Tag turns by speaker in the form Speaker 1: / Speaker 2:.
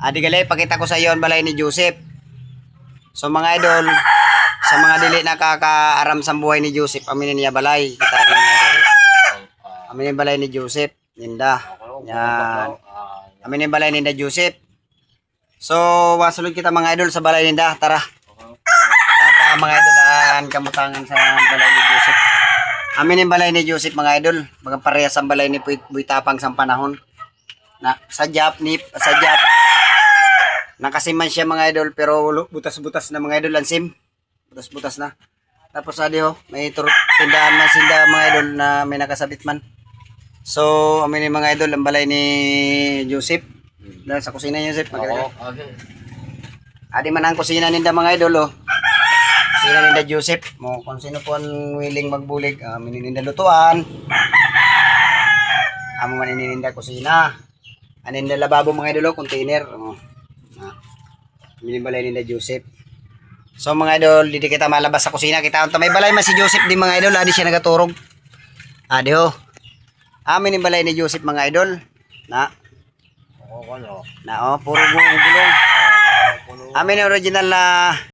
Speaker 1: Adi pakita ko sa iyo ang balay ni Joseph. So mga idol, sa mga dili nakakaaram sa buhay ni Joseph, aminin niya balay. Kita idol. Aminin balay ni Joseph. Ninda. Yan. Aminin balay ni Joseph. So, masulod kita mga idol sa balay ninda. Tara. Tata mga idol ang kamutangan sa balay ni Joseph. Aminin balay ni Joseph mga idol. Mga parehas ang balay ni Buitapang sa panahon. Na sa Jap ni sa Jap. Nakasiman siya mga idol pero butas-butas na mga idol ang sim. Butas-butas na. Tapos adi ho, may tur- tindahan man sinda mga idol na may nakasabit man. So, aminin mga idol ang balay ni Joseph. Dahil sa kusina ni Joseph. Maganda. Adi man ang kusina ninda mga idol oh. Kusina ninda Joseph. Mo kung sino po ang willing magbulig, uh, minininda lutuan. Amo man inininda kusina. Aninda lababo mga idol oh, container. Oh. Ah. Minibalay ninda Joseph. So mga idol, didi kita malabas sa kusina. Kita unta may balay man si Joseph di mga idol, adi siya nagaturog. Adi ho. Amin yung balay ni Joseph mga idol. Na,
Speaker 2: Oo, ano?
Speaker 1: na oh, puro gulong gulong. Amin yung original na